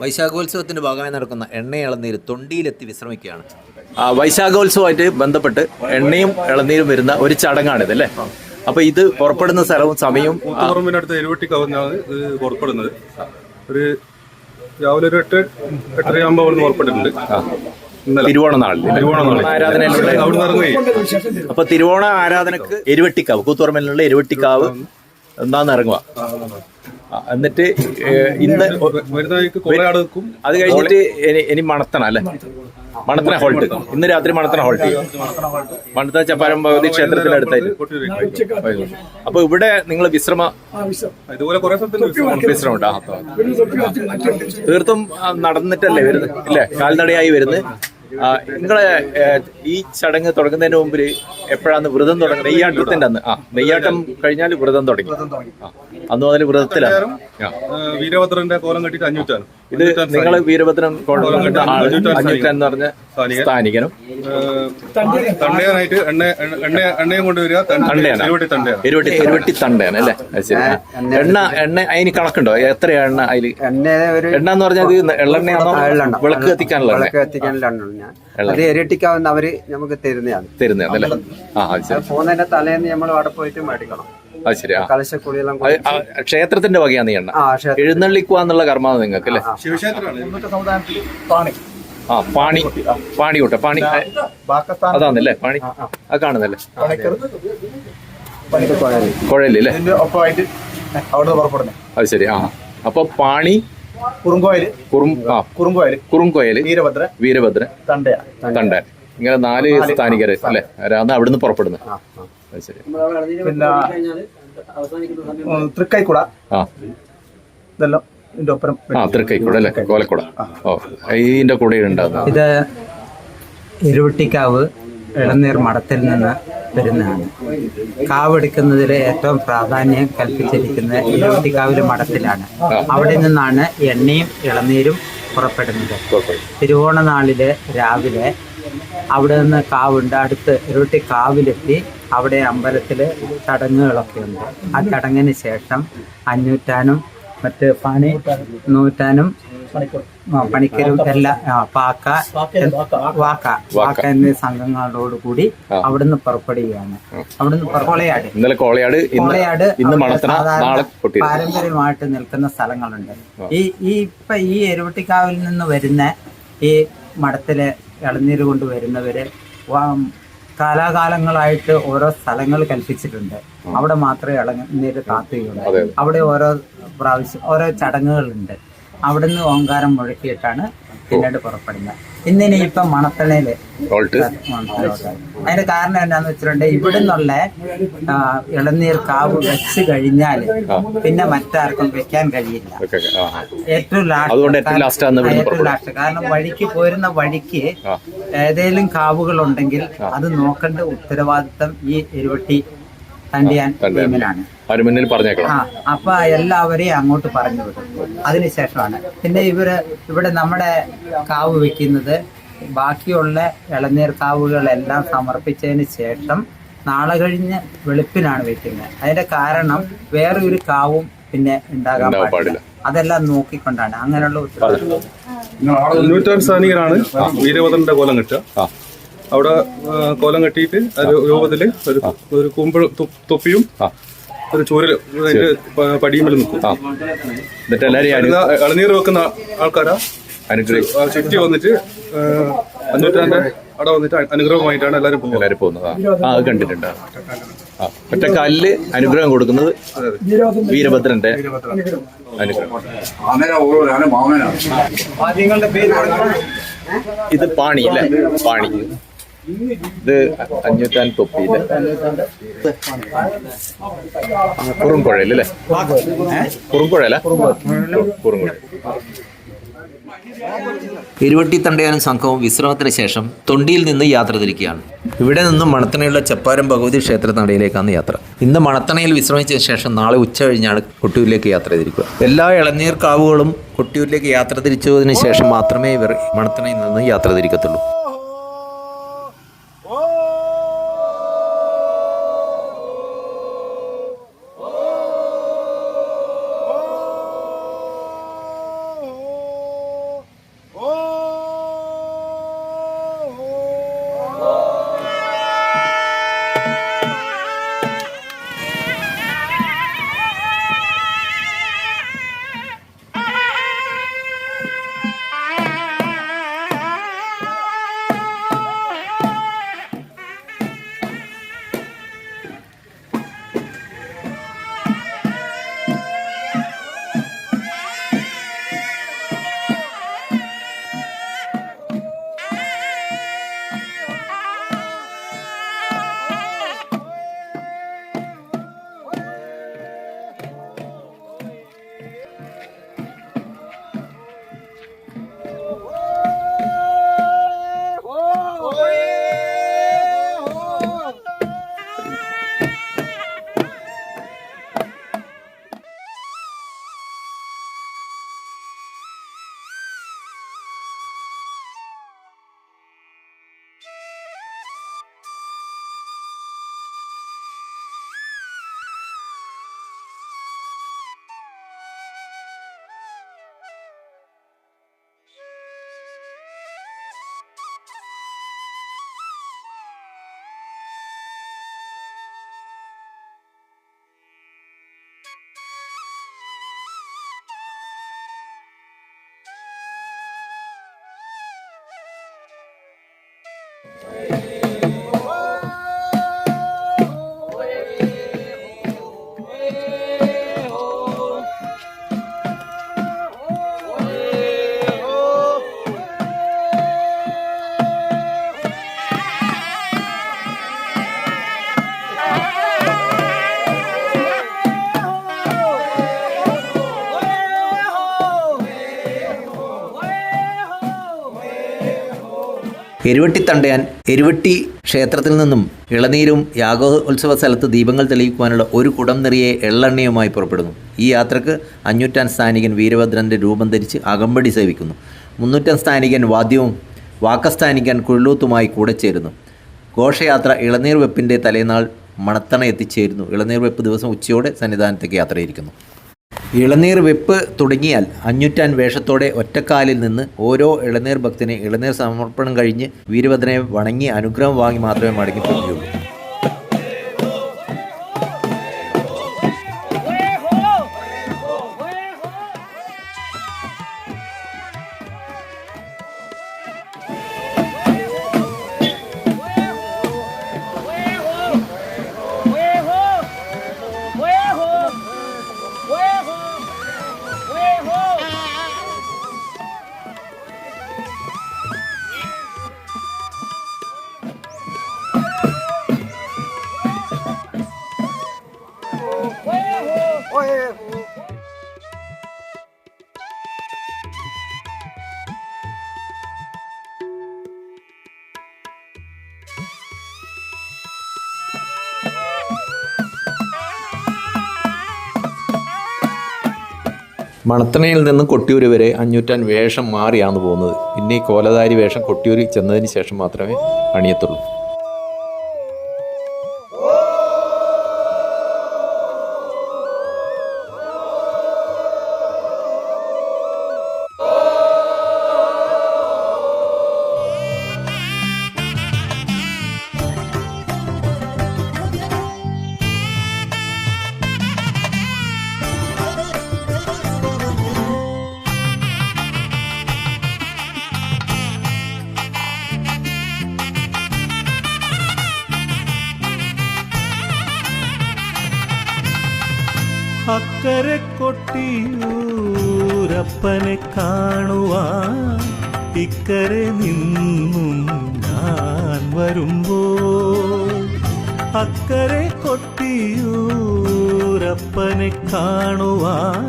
വൈശാഖോത്സവത്തിന്റെ ഭാഗമായി നടക്കുന്ന എണ്ണ ഇളനീര് തൊണ്ടിയിലെത്തി വിശ്രമിക്കുകയാണ്. ആ വൈശാഖോത്സവമായിട്ട് ബന്ധപ്പെട്ട് എണ്ണയും ഇളനീരും വരുന്ന ഒരു ചടങ്ങാണിത് അല്ലേ? അപ്പൊ ഇത് പുറപ്പെടുന്ന സ്ഥലവും സമയവും കൂത്തുപറമ്പിനടുത്ത് എരുവട്ടി കവന്നാണ് ഇത് പുറപ്പെടുന്നത്. ഒരു രാവിലെ ഒരു എട്ട് എട്ടരയാകുമ്പോൾ അവിടുന്ന് പുറപ്പെട്ടിട്ടുണ്ട്. ഇന്നലെ. തിരുവോണ നാളിൽ തിരുവോണ നാളിൽ. ആരാധനയിലുള്ള അപ്പൊ തിരുവോണ ആരാധനക്ക് എരുവട്ടിക്കാവ് കൂത്തുപറമ്പിലുള്ള എരുവട്ടിക്കാവ്. എന്താന്ന് ഇറങ്ങുക? എന്നിട്ട് ഇന്ന് അത് കഴിഞ്ഞിട്ട് ഇനി- മണത്തണ അല്ലേ? മണത്തണ ഹോൾട്ട്. ഇന്ന് രാത്രി മണത്തണ ഹോൾട്ട്. മണത്തണ ചപ്പാരം ഭഗവതി ക്ഷേത്രത്തിന്റെ അടുത്തായിട്ട്. കൊട്ടിയൂരേക്ക്. അപ്പൊ ഇവിടെ നിങ്ങൾ വിശ്രമ ഇതുപോലെ കുറെ സ്ഥലത്തിൽ വിശ്രമം. തീർത്തും നടന്നിട്ടല്ലേ വരുന്നത്? ഇല്ലേ? കാൽനടയായി വരുന്നത്. നിങ്ങളെ ഈ ചടങ്ങ് തുടങ്ങുന്നതിന് മുമ്പിൽ എപ്പോഴാണ് വ്രതം തുടങ്ങുന്നത്? നെയ്യാട്ടത്തിന്റെ അന്ന് ആ നെയ്യാട്ടം കഴിഞ്ഞാൽ വ്രതം തുടങ്ങി. അന്ന് മുതൽ വ്രതത്തിലാണ്. വീരഭദ്രന്റെ കോലം കെട്ടിട്ട് അഞ്ഞൂറ്റാണ് ഇത് നിങ്ങൾ വീരഭദ്രൻ അഞ്ഞൂറ്റാൻ എന്ന് പറഞ്ഞ. സ്ഥാനികനും. തണ്ടയാനായിട്ട് എണ്ണ എണ്ണ എണ്ണയും കൊണ്ടുവരിക തണ്ടയാണ്. അല്ലേ? ശരി. അതിന് കണക്കുണ്ടോ? എത്ര എണ്ണ അതിൽ? എണ്ണ എന്ന് പറഞ്ഞാൽ എള്ളെണ്ണയാണോ? എള്ളെണ്ണ. വിളക്ക് കത്തിക്കാനുള്ള വിളക്ക് കത്തിക്കാനുള്ള അത് ഇരട്ടിക്കാവുന്ന അവർ നമുക്ക് തരുന്നതാണ്. തരുന്നതാണ് അല്ലേ? ആ ശരി. പോകുന്നതിന്റെ തലേന്ന് നമ്മൾ അവിടെ പോയിട്ട് മേടിക്കണം. അത് ശരി ആ. കലശക്കുളിയെല്ലാം അത് ആ ക്ഷേത്രത്തിന്റെ വകയാണ് ഈ എണ്ണ. ആ ക്ഷേത്രം എഴുന്നള്ളിക്കുക എന്നുള്ള കർമ്മമാണ് നിങ്ങൾക്ക് അല്ലേ? ശിവക്ഷേത്രമാണ്. ആ പാണി പാണി കൂട്ടെ പാണി അതാന്നല്ലേ പാണി? ആ കാണുന്നല്ലേ കുഴല്ലേ ഒപ്പമായിട്ട് അവിടുന്ന് പുറപ്പെടുന്നത് അത് ശരി ആ. അപ്പൊ പാണി കുറുങ്കോയിൽ കുറും ആ. കുറുംകോയൽ. വീരഭദ്ര വീരഭദ്രൻ. തണ്ടയ. തണ്ടാൻ. ഇങ്ങനെ നാല് സ്ഥാനികര് അല്ലെ? അതാണ് അവിടുന്ന് പുറപ്പെടുന്നത് അത് ശരി. പിന്നെ തൃക്കൈക്കുട. ഇതെല്ലാം ഇതിന്റെ ഒപ്പരം ആ തൃക്കൈക്കൂട അല്ലേ? കോലക്കുട. ഓ ഇതിന്റെ കൂടെ ഉണ്ടാകുന്നത് ഇത് ഇരുവട്ടിക്കാവ് ഇളനീർ മഠത്തിൽ നിന്ന് വരുന്നതാണ്. കാവെടുക്കുന്നതിൽ ഏറ്റവും പ്രാധാന്യം കൽപ്പിച്ചിരിക്കുന്നത് ഇരുവട്ടിക്കാവിലെ മഠത്തിലാണ്. അവിടെ നിന്നാണ് എണ്ണയും ഇളനീരും പുറപ്പെടുന്നത്. തിരുവോണ നാളിലെ രാവിലെ അവിടെ നിന്ന് കാവുണ്ട്. അടുത്ത് ഇരുവട്ടി കാവിലെത്തി അവിടെ അമ്പലത്തിൽ ചടങ്ങുകളൊക്കെ ഉണ്ട്. ആ ചടങ്ങിന് ശേഷം അഞ്ഞൂറ്റാനും മറ്റ് പണി നൂറ്റാനും പണിക്കരും എല്ലാ പാക്ക വാക്ക വാക്ക. എന്നീ സംഘങ്ങളോടുകൂടി അവിടുന്ന് പുറപ്പെടുകയാണ്. അവിടുന്ന് കൊളയാട്. കൊളയാട് കോളയാട് പാരമ്പര്യമായിട്ട് നിൽക്കുന്ന സ്ഥലങ്ങളുണ്ട്. ഈ ഈ ഇപ്പൊ ഈ എരുവട്ടിക്കാവിൽ നിന്ന് വരുന്ന ഈ മഠത്തിലെ ഇളനീര് കൊണ്ട് വരുന്നവര് കാലാകാലങ്ങളായിട്ട് ഓരോ സ്ഥലങ്ങൾ കൽപ്പിച്ചിട്ടുണ്ട്. അവിടെ മാത്രമേ ഇളനീര് കാത്തുകയുള്ളൂ. അവിടെ ഓരോ പ്രാവശ്യം ഓരോ ചടങ്ങുകളുണ്ട്. അവിടുന്ന് ഓങ്കാരം മുഴക്കിയിട്ടാണ് പിന്നീട് പുറപ്പെടുന്നത്. ഇന്നിനി ഇപ്പം മണത്തണയിൽ അതിന്റെ കാരണം എന്താന്ന് വെച്ചിട്ടുണ്ടെങ്കിൽ ഇവിടെ നിന്നുള്ള ഇളനീർ കാവ് വെച്ച് കഴിഞ്ഞാൽ പിന്നെ മറ്റാർക്കും വെക്കാൻ കഴിയില്ല. ഏറ്റവും ലാസ്റ്റ് ഏറ്റവും ലാസ്റ്റ്. കാരണം വഴിക്ക് പോരുന്ന വഴിക്ക് ഏതെങ്കിലും കാവുകൾ ഉണ്ടെങ്കിൽ അത് നോക്കേണ്ട ഉത്തരവാദിത്തം ഈ എരുവട്ടി തണ്ടിയാൻ ടീമിനാണ് അവർ മുന്നിൽ പറഞ്ഞേക്കണം. ആ അപ്പൊ എല്ലാവരെയും അങ്ങോട്ട് പറഞ്ഞു വിടും. അതിനുശേഷമാണ്. പിന്നെ ഇവർ ഇവിടെ നമ്മുടെ കാവ് വെക്കുന്നത് ബാക്കിയുള്ള ഇളനീർ കാവുകളെല്ലാം സമർപ്പിച്ചതിന് ശേഷം നാളെ കഴിഞ്ഞ് വെളുപ്പിനാണ് വെക്കുന്നത്. അതിന്റെ കാരണം വേറെ ഒരു കാവും പിന്നെ ഉണ്ടാകാൻ പാടില്ല. അതെല്ലാം നോക്കിക്കൊണ്ടാണ്. അങ്ങനെയുള്ള ഉത്തരവാദിത്വം. വീരഭദ്രന്റെ കോലം കിട്ടുക. അവിടെ കോലം കെട്ടിയിട്ട് ഒരു രൂപത്തിൽ ഒരു ഒരു കൂമ്പ് തൊപ്പിയും ഒരു ചൂരൽ അതിന്റെ വെള്ളം പടിയുമ്പിൽ നിൽക്കും ആ. എന്നിട്ട് എല്ലാരെയും ഇളനീർ വെക്കുന്ന ആൾക്കാരാ. അനുഗ്രഹം ചുറ്റി വന്നിട്ട് ആ, അഞ്ഞൂറ്റാന്റെ അവിടെ വന്നിട്ട് അനുഗ്രഹമായിട്ടാണ് എല്ലാവരും പോകുന്നത്. എല്ലാരും പോകുന്നത്. ആ. അത് കണ്ടിട്ടുണ്ട്. ആ. ആ. ഒറ്റ കല്ല് അനുഗ്രഹം കൊടുക്കുന്നത് വീരഭദ്രന്റെ അനുഗ്രഹം. ഇത് പാണി അല്ലേ? പാണി. ഇത് അഞ്ഞൂറ്റാൻ തൊപ്പിയില്ലേ കുറുംപുഴയിലല്ലേ കുറുംപുഴയല്ല? കുറുംപുഴ. ഇരുവട്ടി തണ്ടയാനും സംഘവും വിശ്രമത്തിന് ശേഷം തൊണ്ടിയിൽ നിന്ന് യാത്ര തിരിക്കുകയാണ്. ഇവിടെ നിന്നും മണത്തണയുള്ള ചപ്പാരം ഭഗവതി ക്ഷേത്ര നടയിലേക്കാണ് യാത്ര. ഇന്ന് മണത്തണയിൽ വിശ്രമിച്ചതിന് ശേഷം നാളെ ഉച്ച കഴിഞ്ഞാണ് കൊട്ടിയൂരിലേക്ക് യാത്ര തിരിക്കുക. എല്ലാ ഇളനീർ കാവുകളും കൊട്ടിയൂരിലേക്ക് യാത്ര തിരിച്ചതിന് ശേഷം മാത്രമേ ഇവർ മണത്തണയിൽ നിന്ന് യാത്ര തിരിക്കത്തുള്ളൂ. എരുവട്ടി തണ്ടയാൻ എരുവട്ടി ക്ഷേത്രത്തിൽ നിന്നും ഇളനീരും യാഗോത്സവ സ്ഥലത്ത് ദീപങ്ങൾ തെളിയിക്കുവാനുള്ള ഒരു കുടം നിറയെ എള്ളെണ്ണയുമായി പുറപ്പെടുന്നു. ഈ യാത്രയ്ക്ക് അഞ്ഞൂറ്റാൻ സ്ഥാനികൻ വീരഭദ്രന്റെ രൂപം ധരിച്ച് അകമ്പടി സേവിക്കുന്നു. മുന്നൂറ്റാം സ്ഥാനികൻ വാദ്യവും വാക്കസ്ഥാനികൻ കുഴലൂത്തുമായി കൂടെ ചേരുന്നു. ഘോഷയാത്ര ഇളനീർ വെപ്പിന്റെ തലേനാൾ മണത്തണ എത്തിച്ചേരുന്നു. ഇളനീർ വെപ്പ് ദിവസം ഉച്ചയോടെ സന്നിധാനത്തേക്ക് യാത്രയിരിക്കുന്നു. ഇളനീർ വെപ്പ് തുടങ്ങിയാൽ അഞ്ഞൂറ്റാൻ വേഷത്തോടെ ഒറ്റക്കാലിൽ നിന്ന് ഓരോ ഇളനീർ ഭക്തനെ ഇളനീർ സമർപ്പണം കഴിഞ്ഞ് വീരഭദ്രനെ വണങ്ങി അനുഗ്രഹം വാങ്ങി മാത്രമേ മടങ്ങിപ്പോകുകയുള്ളൂ മണത്തണയിൽ നിന്നും കൊട്ടിയൂർ വരെ അഞ്ഞൂറ്റാൻ വേഷം മാറിയാണ് പോകുന്നത്. പിന്നെ ഈ കോലധാരി വേഷം കൊട്ടിയൂർ ചെന്നതിന് ശേഷം മാത്രമേ അണിയത്തുള്ളൂ അക്കരെ കൊട്ടിയൂരപ്പനെ കാണുവാൻ ഇക്കരെ നിന്നും ഞാൻ വരുമ്പോൾ. അക്കരെ കൊട്ടിയൂരപ്പനെ കാണുവാൻ